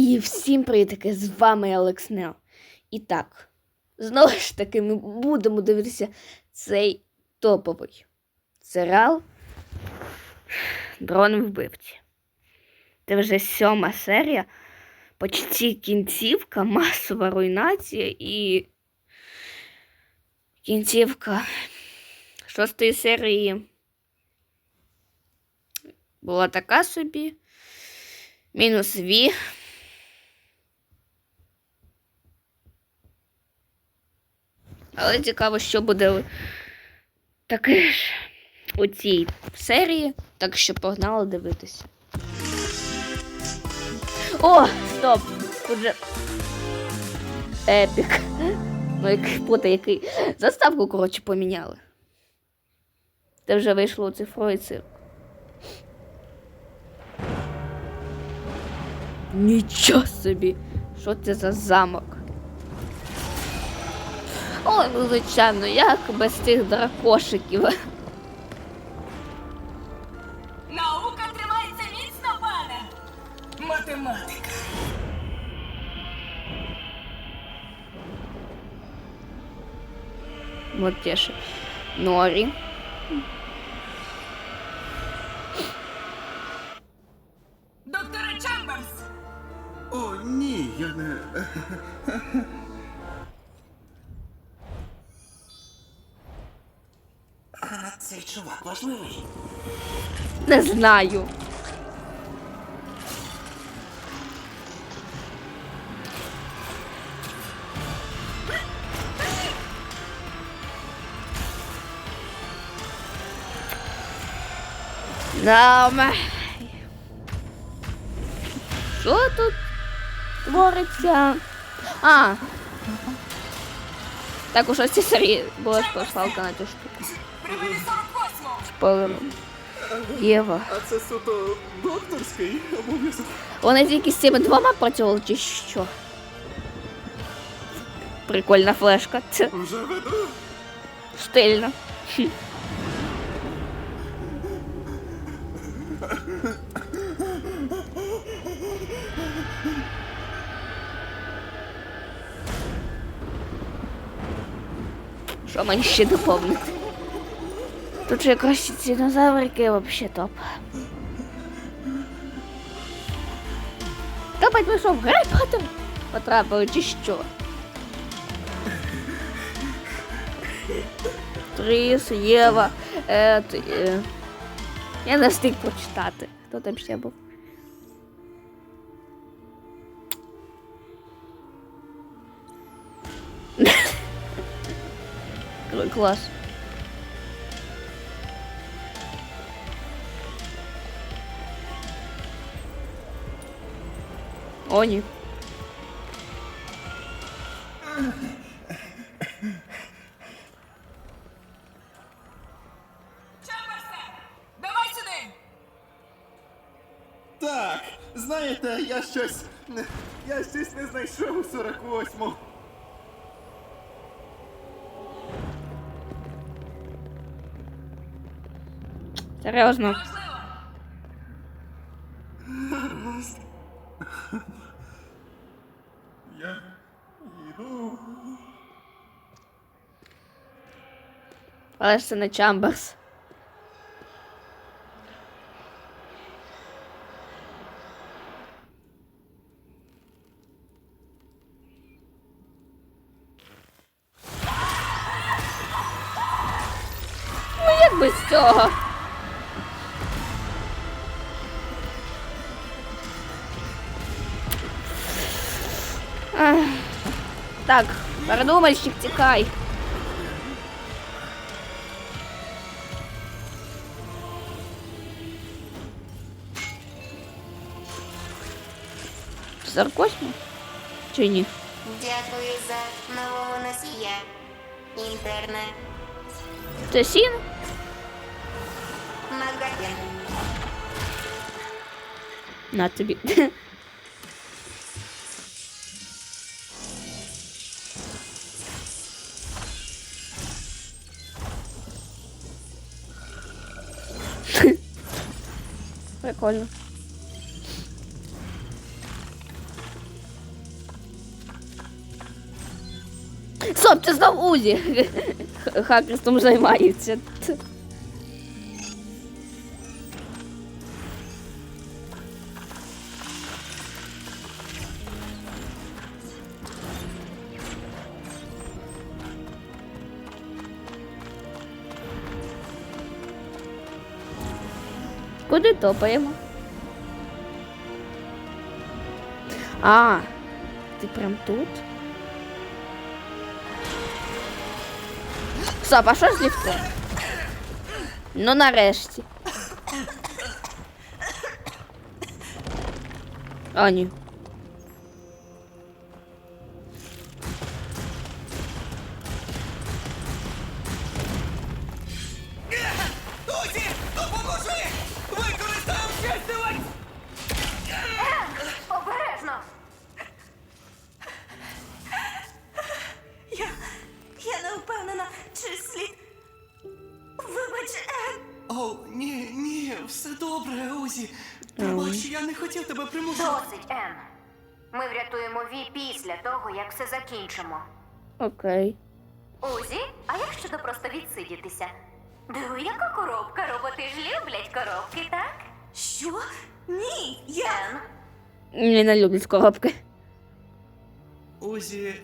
І всім привітки, з вами Алекс Нео. І так, знову ж таки, ми будемо дивитися цей топовий серіал Дрон вбивці. Це вже сьома серія, почти кінцівка, масова руйнація і кінцівка шостої серії була така собі. Мінус Ві. Але цікаво, що буде таке ж у цій серії. Так що погнали дивитися. О, стоп! Тут епік. Ну, який пута, який. Заставку, коротше, поміняли. Це вже вийшло у цифровий цирк. Нічого собі! Що це за замок? Ой, ну звичайно, як без цих дракошиків. Наука тримається міцно, пане. Математика. Вот те ж. Норі. Докторе Чамберс! О, ні, я не. цей чувак важливий. Не знаю. Даме. Що тут твориться? А. Так у шостій серії була спалка на цю штуку. Приведи 48-му! Спойлером. Єва. А це суто докторський обов'язок. Вони тільки з цими двома працювали чи що? Прикольна флешка. Це Вже веду. стильно. Хм. Що мені ще доповнити? Тут же якраз ці динозаврики взагалі топ. Та ми що, в Гаррі Поттер потрапили чи що? Тріс, Єва. Е, т- е. Я не встиг прочитати. Хто там ще був? Кл- Клас. О, ні. Чамберсе! Давай сюди! Так, знаєте, я щось. не- Я щось не знайшов у 48-му. Серйозно. Важливо! Але ж це не Чамберс. Ну як без цього? Так, передумальщик, тікай. Заркосьмо? Чи ні? Дякую за нового носія. Інтернет. Це сін? Магазин. На тобі. Прикольно. Стоп, це знов Узі. Хакерством займається. Куди топаємо? А, ти прям тут? Стоп, а що з ліфтом? Ну нарешті. А, ні. Закінчимо. Окей. Узі, а як щодо просто відсидітися? Диви, яка коробка, роботи ж люблять коробки, так? Що? Ні, я. Ен, Не не люблять коробки. Узі,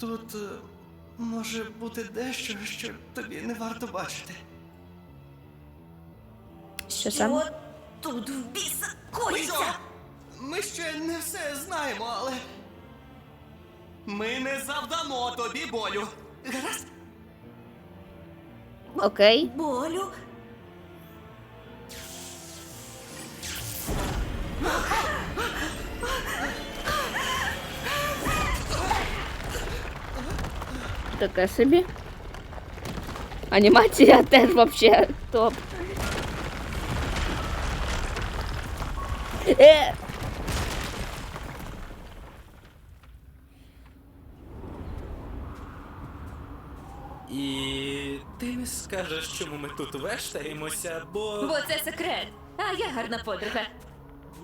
тут е, може бути дещо, що тобі не варто бачити. Що саме? тут в біса Що? Ми ще не все знаємо, але. Ми не завдамо тобі болю. Гаразд? Окей. Болю? Таке собі. Анімація теж вообще топ. Е, І ти не скажеш, чому ми тут вештаємося, бо. Бо це секрет. А я гарна подруга.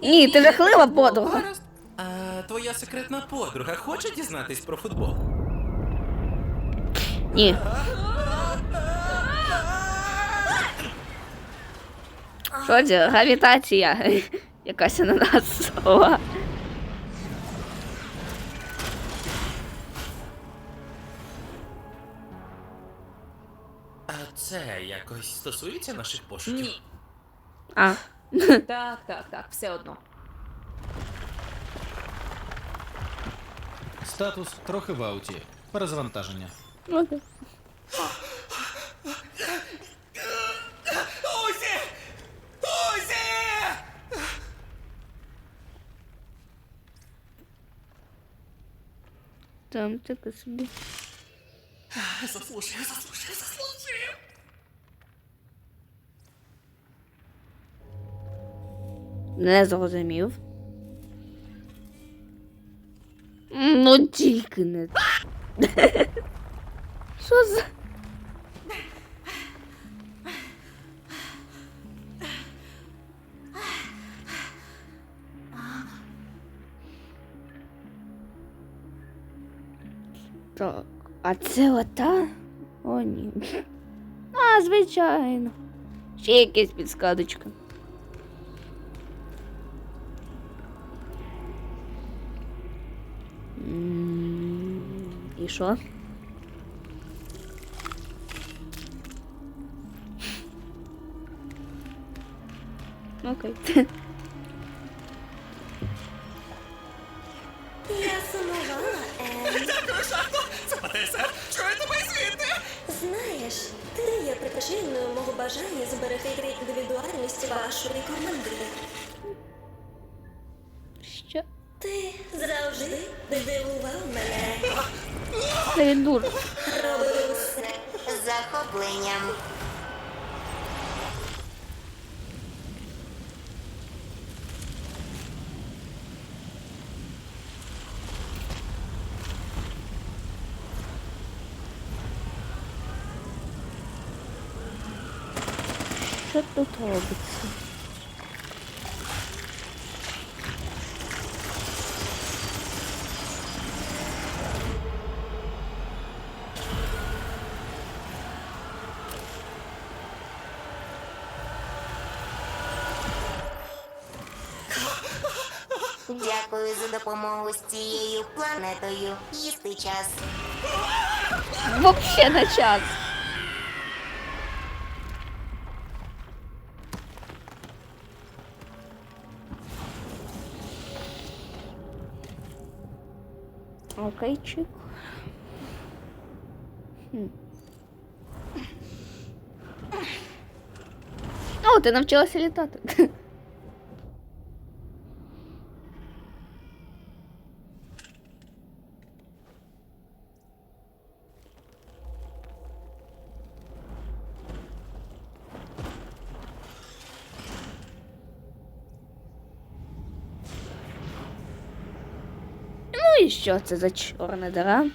ні, ти жахлива подруга. Гаразд. А твоя секретна подруга хоче дізнатись про футбол? Ні. Що це? Гравітація. Якась ананасова. А це якось стосується наших пошуків? Ні. А. Так, так, так, все одно. Статус трохи в ауті. Перезавантаження. Окей. Узі! Там таке собі. Заслужив, заслужив, заслужив! Не зрозумів. Ну тільки не. Що за. Так, а це ота? О, ні. А, звичайно. Ще якась підсказочка. Що? Окей. Я сумувала! Це ПТСР! Чую тебе звідти! Знаєш, ти є причиною мого бажання зберегти індивідуальність вашої команди. Це він дур. Робив усе. з захопленням. Що тут робиться? Дякую за допомогу з цією планетою. Їсти час. Вообще на час. Окей, чик. Хм. О, ти навчилася літати. і що це за чорна дара?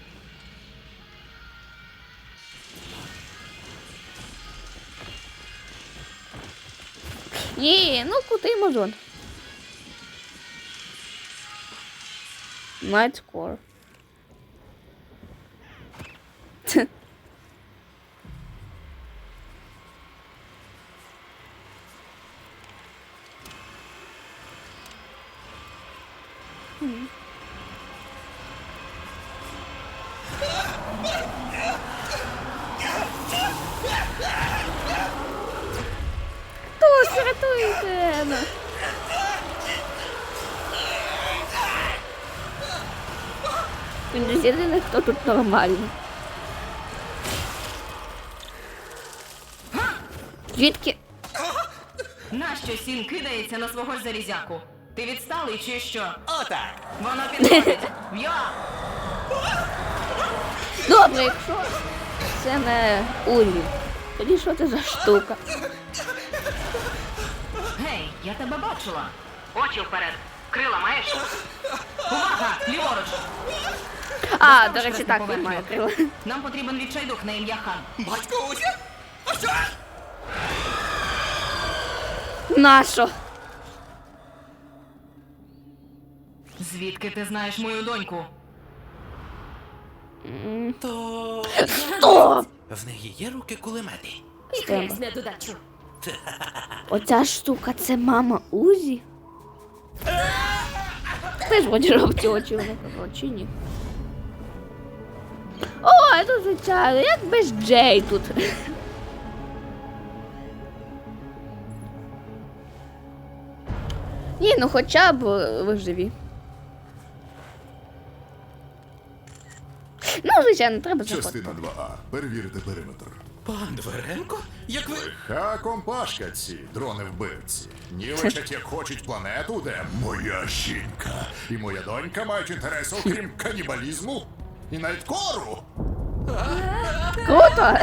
Ні, ну куди мазон? Nightcore. Ну. Він єдиний, хто тут нормальний. Звідки? Нащо сін кидається на свого ж залізяку? Ти відсталий чи що? Отак. Воно підходить. В'я! Добре, якщо це не Улі. Тоді що це за штука? Я тебе бачила. Очі вперед. Крила маєш? Увага! Ліворуч! А, до речі, так, він має крила. Нам потрібен відчайдух на ім'я Хан. Батько Узі? А що? Нащо? Звідки ти знаєш мою доньку? То. О! В неї є руки кулемети. І хрест на додачу. Оця штука це мама Узі? Теж вроді жовті очі вона чи ні? О, я тут звичайно, як без Джей тут. Ні, ну хоча б ви живі. Ну, звичайно, треба заходити. Частина 2А. Перевірити периметр. Пан Дверенко? Як ви. Ха компашка ці, дрони вбивці. Нівечать як хочуть планету, де моя жінка і моя донька мають інтереси, окрім канібалізму і навіть кору. Круто!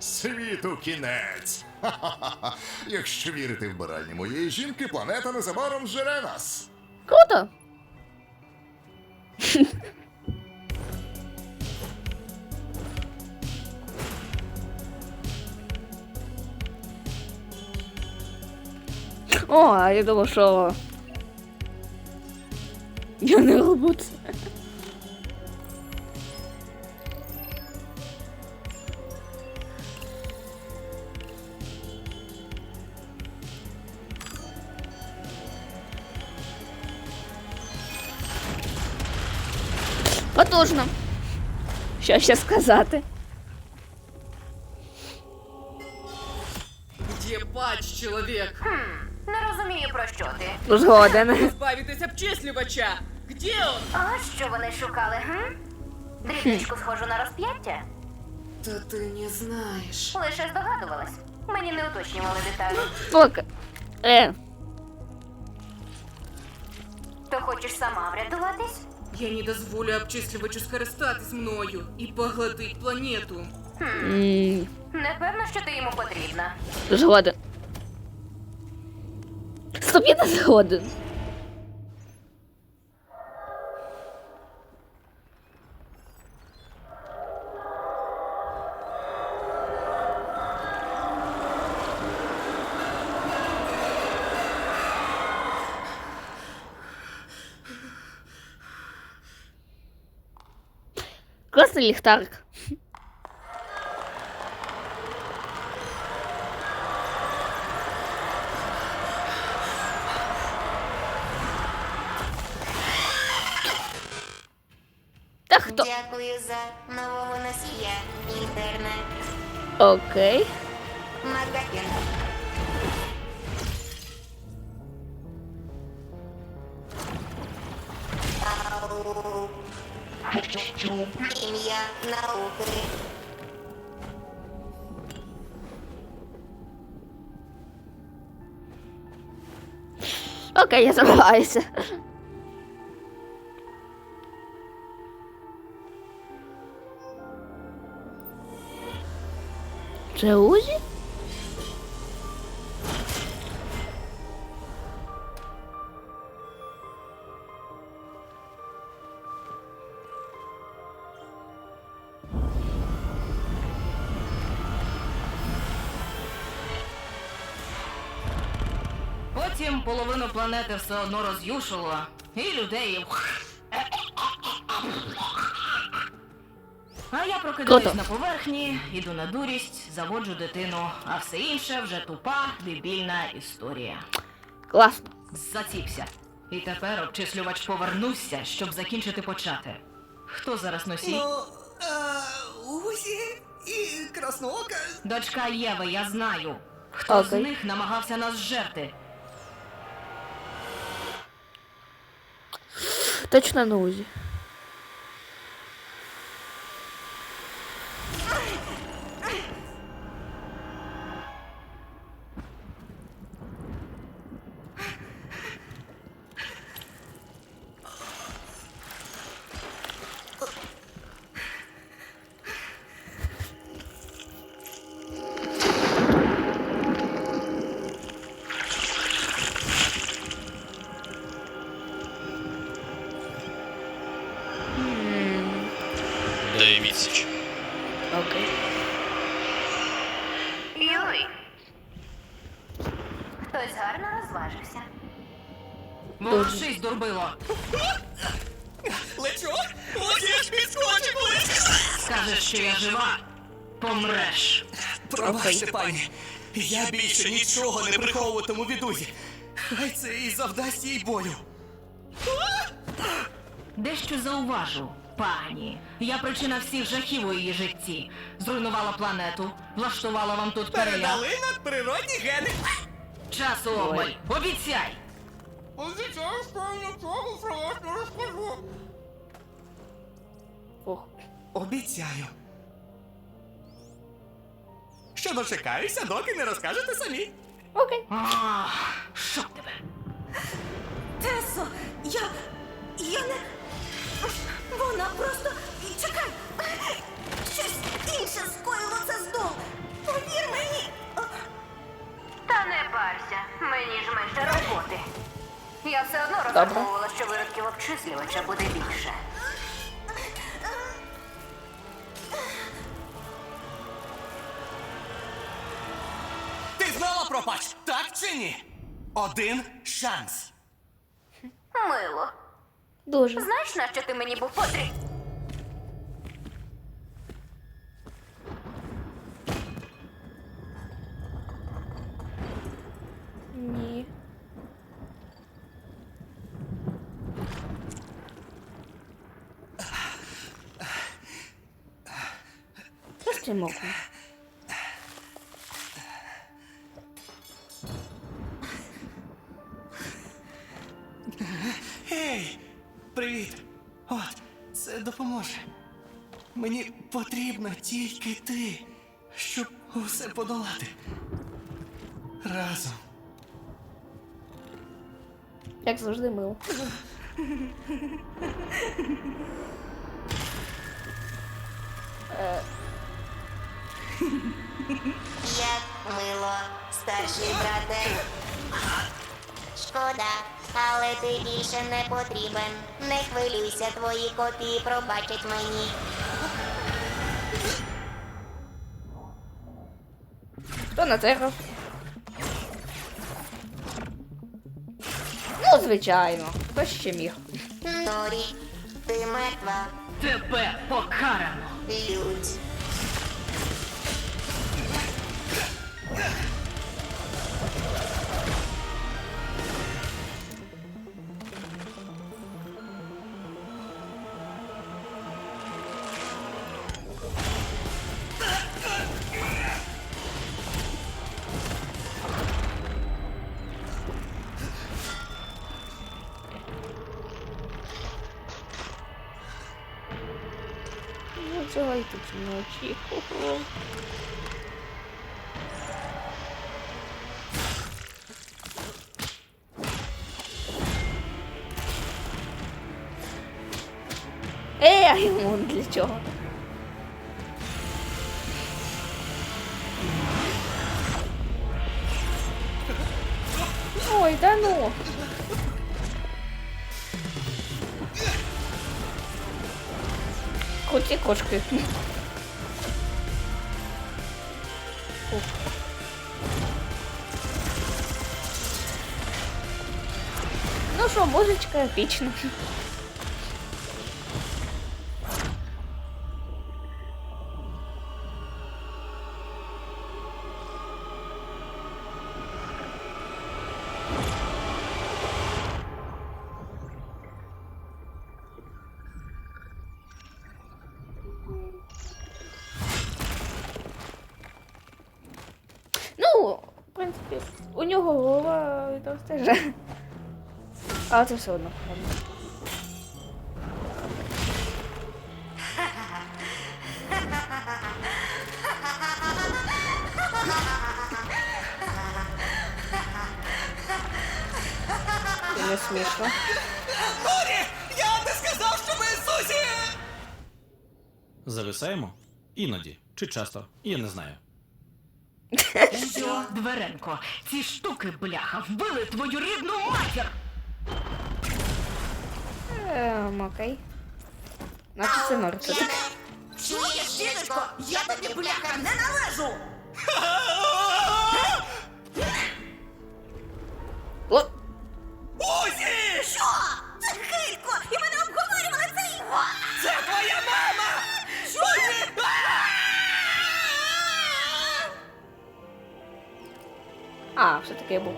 Світу кінець. Ха-ха-ха. Якщо вірити вбиральні моєї жінки, планета незабаром зжере нас. Круто! О, а я думав, що. Я не це. Потужно. Що ще сказати? Єбач, чоловік! Не розумію, про що ти. Згоден. Збавитись обчислювача! Где он? А що вони шукали, га? Дрібничку схожу на розп'яття? Та ти не знаєш. Лише здогадувалась. Мені не уточнювали деталі. Пока. Е, То хочеш сама врятуватись? Я не дозволю обчислювачу скористатись мною і поглотить планету. м, Не певно, що ти йому потрібна. згоден. Стоп, я не згоден. Класний ліхтарик. Окей. Магазин. Ау. Ім'я науки. Окей, я забуваюся. Це Узі? Потім половину планети все одно роз'юшило, і людей. А я прокидаюсь Круто. на поверхні, іду на дурість, заводжу дитину, а все інше вже тупа, дебільна історія. Класно. Заціпся. І тепер обчислювач повернувся, щоб закінчити почати. Хто зараз носій? Ну, а, Узі і Красноока. Дочка Єви, я знаю. Хто з них намагався нас жерти? Точно на Узі. Скажеш, що я жива, помреш. Пробачте, пані. Я більше нічого не приховуватиму від Узі. Хай це і завдасть їй болю. Дещо зауважу, пані. Я причина всіх жахів у її житті. Зруйнувала планету, влаштувала вам тут переляк. Передали надприродні гени. Часу обмаль. Обіцяй! Обіцяю, що я нічого про вас не розкажу. Ох. Обіцяю. Що дочекаюся, доки не розкажете самі. Окей. Що тебе? Тесо, я. я не. Вона просто. Чекай! Щось інше скоїло це знов! Повір мені! Та не парся, мені ж менше роботи. Я все одно розраховувала, що виродків обчислювача буде більше. Так? Один шанс. Мило. Дуже. Знаєш, на що ти мені був потрібен? Ні. Що ж ти мокрий? Гей, привіт. От, це допоможе. Мені потрібно тільки ти, щоб усе подолати. Разом. Як завжди мило. Як мило, старший брате. Шкода, але ти більше не потрібен. Не хвилюйся, твої копії пробачать мені. Хто на це грав? Ну, звичайно. Хто ще міг? Норі, ти мертва. Тебе покарано. Людь. Йому для чого? Ой, да ну. Круті кошки. Ну що, божечка, епічно. Але це все одно. Це не смішно. Норі! Я не сказав, що ми Сузі! Зависаємо? Іноді. Чи часто? Я не знаю. Що, Дверенко, ці штуки, бляха, вбили твою рідну матір! Ем, окей. Значить це норм. Чуєш, жіночко, я тобі бляха не належу! О, Узі! Що? Це хилько! І ми не обговорювали цей... Це твоя мама! Що? А, все-таки я був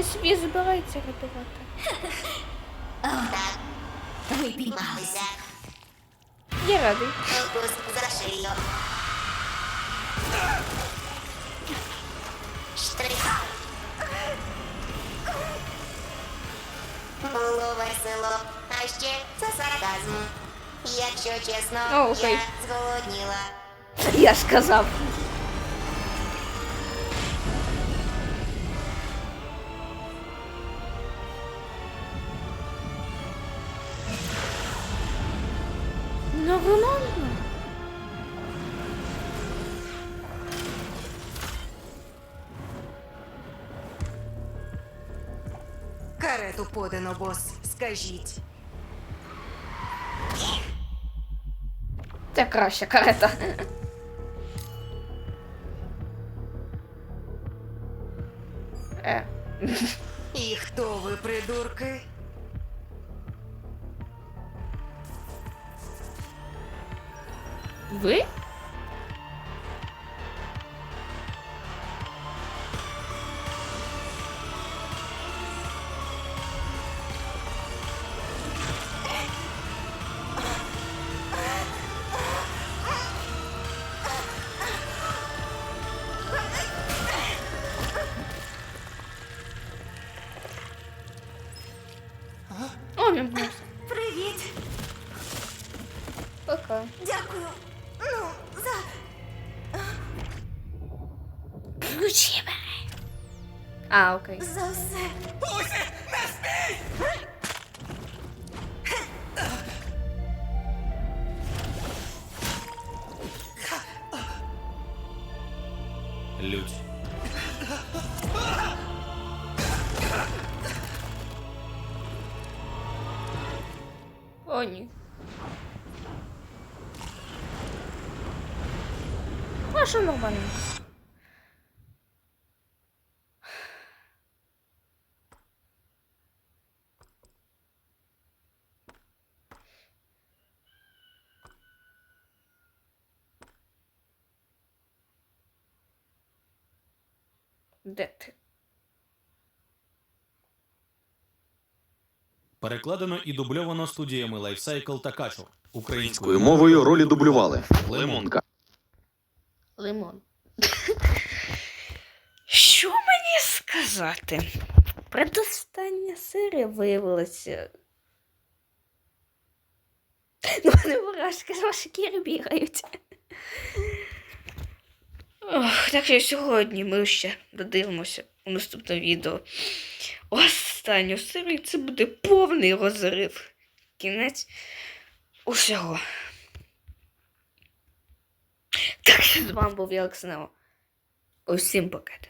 Хтось собі збирається рятувати. Ви піймалися. Я радий. Укус за шию. Штрих. Було весело, а ще це сарказм. Якщо чесно, О, окей. я зголодніла. Я ж Карету подано, бос. Скажіть. Це краща карета. Е. І хто ви, придурки? Ви? Привіт. Пока. Дякую. Ну, за... Ключі. А, окей. за все. Узі! Не смій! Де ти? Перекладено і дубльовано студіями Lifecycle та Качур. Українською мовою ролі дублювали Лимонка, Лимон. Що мені сказати? Предостання серія виявилася. Ну, не ворожки з ваші кіри бігають. Ох, так що сьогодні ми ще додивимося у наступному відео. Останню серію це буде повний розрив. Кінець усього. Так що з вами був я Окснео. Усім покати.